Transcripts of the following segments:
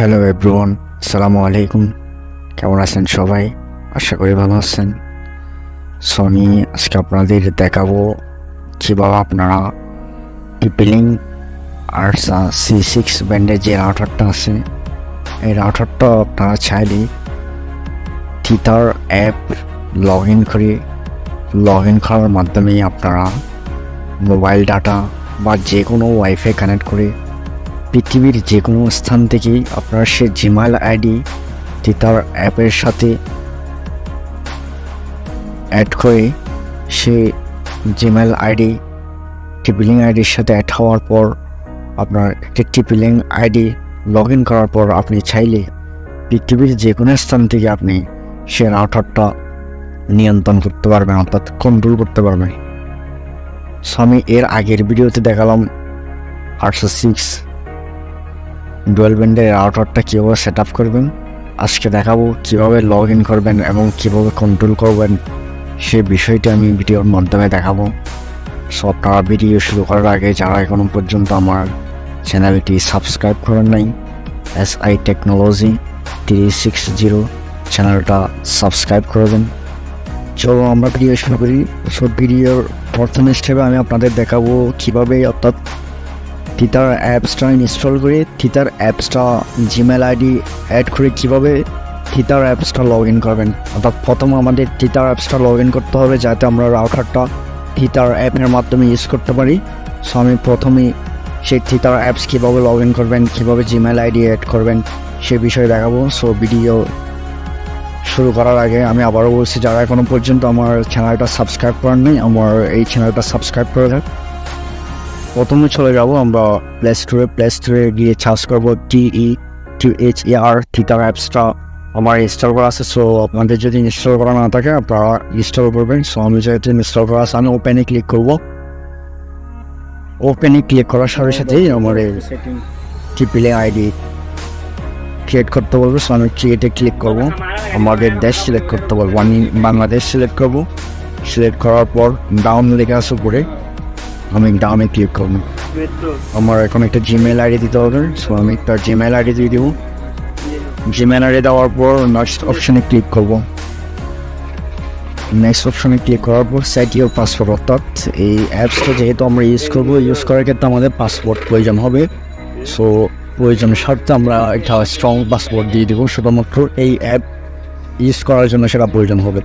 Hello everyone আসসালামু আলাইকুম কেমন আছেন সবাই? আশা করি ভালো আছেন। সনি আজকে আপনাদের দেখাবো কীভাবে আপনারা টিপিলিং আর সি সিক্স ব্যান্ডের যে রাউটারটা আছে। এই রাউটারটা আপনারা চাইলে থিতার অ্যাপ লগ ইন করে লগ ইন করার মাধ্যমে আপনারা মোবাইল ডাটা বা যে কোনো ওয়াইফাই কানেক্ট করে পৃথিবীর যে কোনো স্থান থেকেই আপনার সে জিমেল আইডি তার অ্যাপের সাথে অ্যাড করে সে জিমেল আইডি টিপিলিং আইডির সাথে অ্যাড হওয়ার পর আপনার একটি টিপিলিং আইডি লগ ইন করার পর আপনি চাইলে পৃথিবীর যে কোনো স্থান থেকে আপনি সে রাউটারটা নিয়ন্ত্রণ করতে পারবেন, অর্থাৎ কন্ট্রোল করতে পারবেন। সো আমি এর আগের ভিডিওতে দেখালাম আটশো সিক্স ডুয়েল ব্যান্ডের রাউটারটা কীভাবে সেট আপ করবেন? আজকে দেখাবো কীভাবে লগ ইন করবেন এবং কীভাবে কন্ট্রোল করবেন। সে বিষয়টি আমি ভিডিওর মাধ্যমে দেখাবো। সো আপনারা ভিডিও শুরু করার আগে যারা এখনও পর্যন্ত আমার চ্যানেলটি সাবস্ক্রাইব করেন নাই S I technology three six zero চ্যানেলটা সাবস্ক্রাইব করবেন চলো আমরা ভিডিও শুরু করি। সো ভিডিওর প্রথম স্টেপে আমি আপনাদের দেখাবো কীভাবে অর্থাৎ থিতার অ্যাপসটা ইনস্টল করে থিতার অ্যাপসটা জিমেল আইডি অ্যাড করে কীভাবে থিতার অ্যাপসটা লগ ইন করবেন? অর্থাৎ প্রথম আমাদের থিতার অ্যাপসটা লগ ইন করতে হবে যাতে আমরা রাউটারটা থিতার অ্যাপের মাধ্যমে ইউজ করতে পারি। সো আমি প্রথমেই সেই থিতার অ্যাপস কীভাবে লগ ইন করবেন, কীভাবে জিমেল আইডি অ্যাড করবেন সে বিষয়ে দেখাবো। সো ভিডিও শুরু করার আগে আমি আবারও বলছি, যারা এখনও পর্যন্ত আমার চ্যানেলটা সাবস্ক্রাইব করেন নাই, আমার এই চ্যানেলটা সাবস্ক্রাইব করে দেন। প্রথমে চলে যাব আমরা প্লে স্টোরে প্লে স্টোরে গিয়ে সার্চ করব টিই টি এইচ এ আর থিটার অ্যাপসটা আমার ইনস্টল করা আছে সো আপনাদের যদি ইনস্টল করা না থাকে, আপনারা ইনস্টল করবেন। সো আমি যেহেতু ইনস্টল করা আছে, আমি ওপেনে ক্লিক করব। ওপেনে ক্লিক করার সাথে সাথেই আমার টিপিলে আইডি ক্রিয়েট করতে বলব। সো আমি ক্রিয়েটে ক্লিক করব। আমাদের দেশ সিলেক্ট করতে বলব। আমি বাংলাদেশ সিলেক্ট করব। সিলেক্ট করার পর ডাউন লেখা আছে উপরে। আমি ডাউনে ক্লিক করব। আমার এখন একটা জিমেল আইডি দিতে হবে সো আমি একটা জিমেল আইডি দিয়ে দিব। জিমেল আইডি দেওয়ার পর নেক্সট অপশানে ক্লিক করব। নেক্সট অপশানে ক্লিক করার পর সেট ইউর পাসওয়ার্ড অর্থাৎ এই অ্যাপসটা যেহেতু আমরা ইউজ করব ইউজ করার ক্ষেত্রে আমাদের পাসওয়ার্ড প্রয়োজন হবে। সো প্রয়োজন স্বার্থে আমরা একটা স্ট্রং পাসওয়ার্ড দিয়ে দেবো, শুধুমাত্র এই অ্যাপ ইউজ করার জন্য সেটা প্রয়োজন হবে।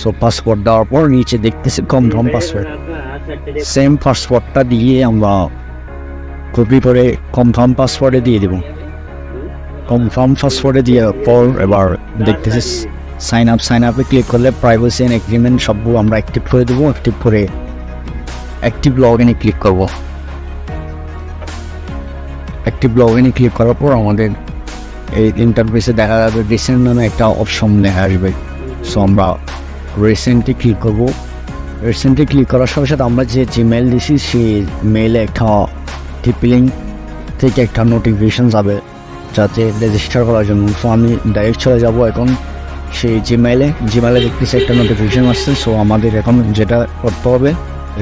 সো পাসওয়ার্ড দেওয়ার পর নিচে দেখতেছি কনফার্ম পাসওয়ার্ড সেম পাসওয়ার্ডটা দিয়ে আমরা কপি করে কনফার্ম পাসওয়ার্ডে দিয়ে দেব। কনফার্ম পাসওয়ার্ডে দিয়ে পর এবার দেখতেছি সাইন আপ সাইন আপে ক্লিক করলে প্রাইভেসি অ্যান্ড এগ্রিমেন্ট সবগুলো আমরা অ্যাক্টিভ করে দেবো। অ্যাক্টিভ করে অ্যাক্টিভ লগ ইনে ক্লিক করব। অ্যাক্টিভ লগ ইনে ক্লিক করার পর আমাদের এই ইন্টারফেসে দেখা যাবে রিসেন্ট নামে একটা অপশন দেখা আসবে। সো আমরা রিসেন্টলি ক্লিক করব। রিসেন্টলি ক্লিক করার সাথে সাথে আমরা যে জিমেল দিছি, সেই মেইলে একটা টিপিলিং থেকে একটা নোটিফিকেশান যাবে, যাতে রেজিস্টার করার জন্য। সো আমি ডাইরেক্ট চলে যাব এখন সেই জিমেলে জিমেলে দেখতেছি একটা নোটিফিকেশন আসছে সো আমাদের এখন যেটা করতে হবে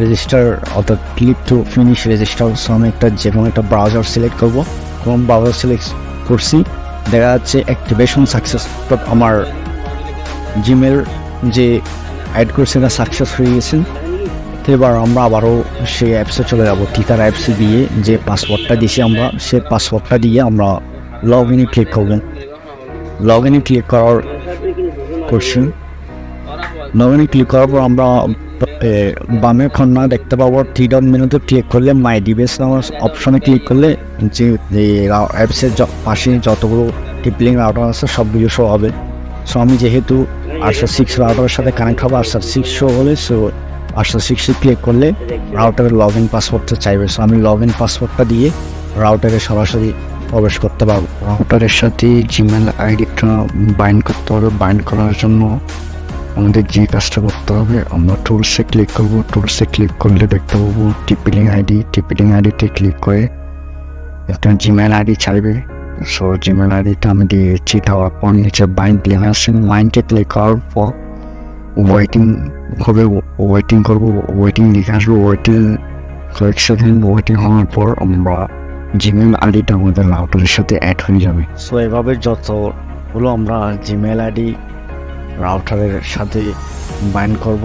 রেজিস্টার অর্থাৎ click to finish register so আমি একটা যে কোনো একটা ব্রাউজার সিলেক্ট করব। কোন ব্রাউজার সিলেক্ট করছি, দেখা যাচ্ছে অ্যাক্টিভেশন সাকসেস অর্থাৎ আমার জিমেল যে অ্যাড করছে না সাকসেস হয়ে গেছে। তো এবার আমরা আবারও সেই অ্যাপসে চলে যাব টিকার অ্যাপসে দিয়ে যে পাসওয়ার্ডটা দিয়েছি আমরা সে পাসওয়ার্ডটা দিয়ে আমরা লগ ইনে ক্লিক করবেন লগ ইনে ক্লিক করার করছি লগ ইনে ক্লিক করার পর আমরা বামে খন্না দেখতে পাবো থ্রি ডট মেনুতে ক্লিক করলে মাই ডিভাইস নামার অপশনে ক্লিক করলে যে অ্যাপসের পাশে যতগুলো টিপলিং রাউটার আছে সবগুলো শো হবে। সো আমি যেহেতু আটশো সিক্স রাউটারের সাথে কানেক্ট হবে আটশো সিক্স শো হলে সো আটশো সিক্সে ক্লিক করলে রাউটারের লগ ইন পাসওয়ার্ডটা চাইবে। সো আমি লগ ইন পাসওয়ার্ডটা দিয়ে রাউটারে সরাসরি প্রবেশ করতে পারব। রাউটারের সাথে জিমেল আইডিটা বাইন্ড করতে হবে। বাইন্ড করার জন্য আমাদের যে কাজটা করতে হবে, আমরা টুলসে ক্লিক করব। টুলসে ক্লিক করলে দেখতে পাবো টিপিলিং আইডি টিপিলিং আইডিতে ক্লিক করে একটা জিমেল আইডি চাইবে। জিমেল আইডিটা আমি দিয়েছি দেওয়ার পর নিচে বাইন্ড লেখা আছে মাইন্ডে ক্লিক করার পর ওয়েটিং হবে ওয়েটিং করব ওয়েটিং লিখে আসব ওয়েটিং কয়েক সেকেন্ড ওয়েটিং হওয়ার পর আমরা জিমেল আইডিটা আমাদের রাউটারের সাথে অ্যাড হয়ে যাবে সো এভাবে যতগুলো আমরা জিমেল আইডি রাউটারের সাথে বাইন্ড করব।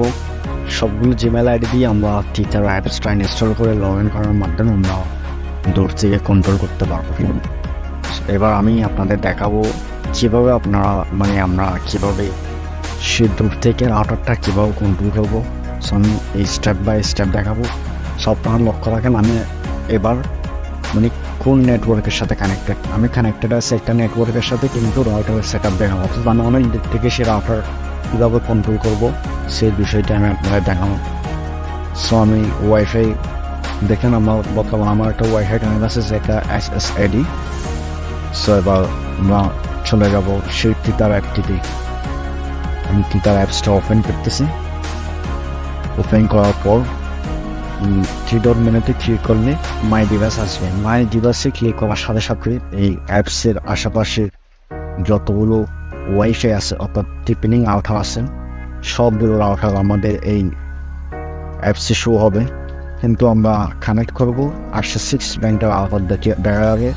সবগুলো জিমেল আইডি দিয়ে আমরা টিচার অ্যাপসটা ইনস্টল করে লগ ইন করার মাধ্যমে আমরা দূর থেকে কন্ট্রোল করতে পারব। এবার আমি আপনাদের দেখাবো কীভাবে আপনারা মানে আমরা কীভাবে সে দূর থেকে রাউটারটা কীভাবে কন্ট্রোল করব। সো আমি এই স্টেপ বাই স্টেপ দেখাবো। সব আপনারা লক্ষ্য রাখেন, আমি এবার মানে কোন নেটওয়ার্কের সাথে কানেক্টেড আমি কানেক্টেড আছে একটা নেটওয়ার্কের সাথে, কিন্তু রাউটারের সেট আপ দেখাবো। অর্থাৎ আমি অনেক দিক থেকে সে রাউটার কীভাবে কন্ট্রোল করব, সেই বিষয়টা আমি আপনাদের দেখাবো। সো আমি ওয়াইফাই দেখেন আমার বর্তমানে আমার একটা ওয়াইফাই কানেক্ট আছে যেটা এস এস আইডি সো এবার আমরা চলে যাব সেই টিতার অ্যাপটিতে আমি টিতার অ্যাপসটা ওপেন করতেছি। ওপেন করার পর থ্রি ডট মেনুতে ক্লিক করলে মাই ডিভাইস আসবে। মাই ডিভাইসে ক্লিক করার সাথে সাথে এই অ্যাপসের আশেপাশে যতগুলো ওয়াইফাই আছে, অর্থাৎ টিপেনিং আউটার আছে, সবগুলো আউটার আমাদের এই অ্যাপসে শো হবে। কিন্তু আমরা কানেক্ট করব। আটশো সিক্স ব্যান্ডের আউটার দেখে দেখার আগে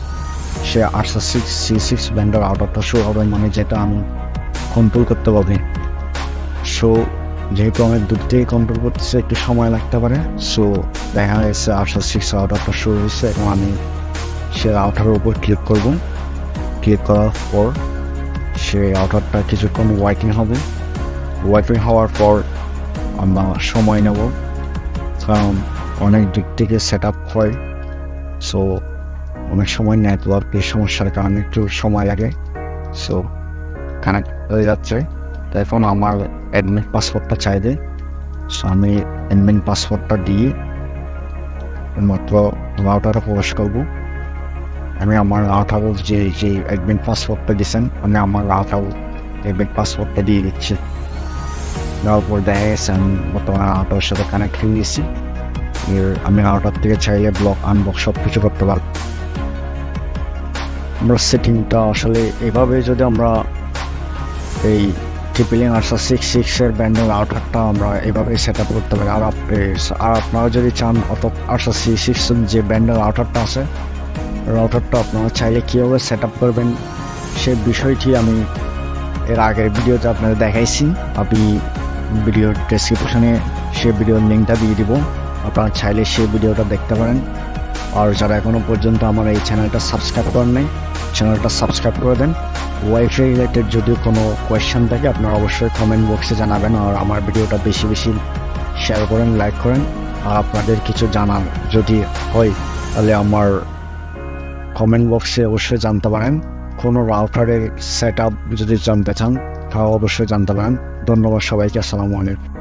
সে আটশো সিক্স সি সিক্স ব্যান্ডের আউটারটা শো হবে মানে যেটা আমি কন্ট্রোল করতে পারি সো যেহেতু অনেক দূর থেকে কন্ট্রোল করতেছে, একটু সময় লাগতে পারে। সো দেখা যাচ্ছে আটশো সিক্স আউটারটা শুরু হয়েছে এবং আমি সে আউটারের উপর ক্লিক করব। ক্লিক করার পর সে আউটারটা কিছুক্ষণ ওয়াইটিং হবে। ওয়াইটিং হওয়ার পর আমরা সময় নেব। কারণ অনেক দিক থেকে সেট আপ হয়। সো অনেক সময় নেটওয়ার্কের সমস্যার কারণে একটু সময় লাগে। সো কানেক্ট হয়ে যাচ্ছে। তো এখন আমার অ্যাডমিট পাসওয়ার্ডটা চাইবে সো আমি অ্যাডমিট পাসওয়ার্ডটা দিয়ে মাত্র রাউটারে প্রবেশ করব। আমি আমার রাউটারের যে যে অ্যাডমিট পাসওয়ার্ডটা দিয়েছেন, আমি আমার রাউটার অ্যাডমিট পাসওয়ার্ডটা দিয়ে দিচ্ছি। দেওয়ার পর দেখা গেছে আমি বর্তমানে রাউটারের সাথে কানেক্ট হয়ে গেছি। আমি রাউটার থেকে চাইলে ব্লক আনব্লক সব কিছু করতে পারব। আমরা সেটিংটা আসলে এভাবে যদি আমরা এই ট্রিপলিং আটশো সিক্স সিক্সের ব্যান্ডের আউটারটা আমরা এভাবেই সেট আপ করতে পারি। আর আপ- আর আপনারা যদি চান অত আটশো সিক্স সিক্স যে ব্যান্ডের আউটারটা আছে রাউটারটা আপনারা চাইলে কীভাবে সেট আপ করবেন, সে বিষয়টি আমি এর আগের ভিডিওতে আপনাদের দেখাইছি। আপনি ভিডিও ডেসক্রিপশনে সে ভিডিওর লিঙ্কটা দিয়ে দিব। আপনারা চাইলে সেই ভিডিওটা দেখতে পারেন। আর যারা এখনও পর্যন্ত আমার এই চ্যানেলটা সাবস্ক্রাইব করেন নাই, চ্যানেলটা সাবস্ক্রাইব করে দেন। ওয়াইফাই রিলেটেড যদি কোনো কোয়েশ্চেন থাকে, আপনারা অবশ্যই কমেন্ট বক্সে জানাবেন আর আমার ভিডিওটা বেশি বেশি শেয়ার করেন লাইক করেন। আর আপনাদের কিছু জানার যদি হয়, তাহলে আমার কমেন্ট বক্সে অবশ্যই জানতে পারেন। কোনো রাউটারের সেট আপ যদি জানতে চান, তাও অবশ্যই জানতে পারেন। ধন্যবাদ সবাইকে, আসসালামু আলাইকুম।